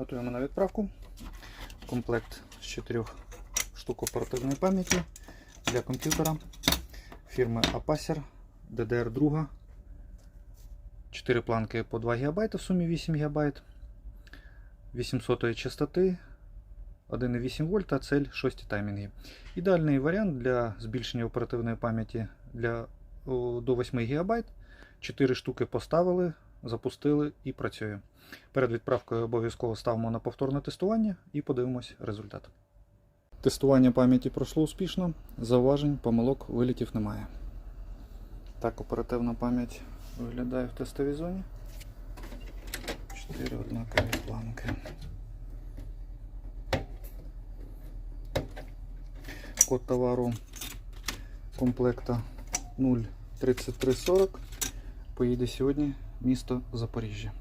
Готуємо на відправку. Комплект з 4 штук оперативної пам'яті для комп'ютера фірми Apacer DDR2. 4 планки по 2 ГБ, в сумі 8 ГБ. 800 частоти, 1,8 вольта, цель 6 таймінгів. Ідеальний варіант для збільшення оперативної пам'яті для, до 8 ГБ. 4 штуки поставили, запустили і працює. Перед відправкою обов'язково ставимо на повторне тестування і подивимось результат. Тестування пам'яті пройшло успішно, зауважень, помилок, вилітів немає. Так оперативна пам'ять виглядає в тестовій зоні. 4 однакові планки. Код товару комплекта 03340 поїде сьогодні місто Запоріжжя.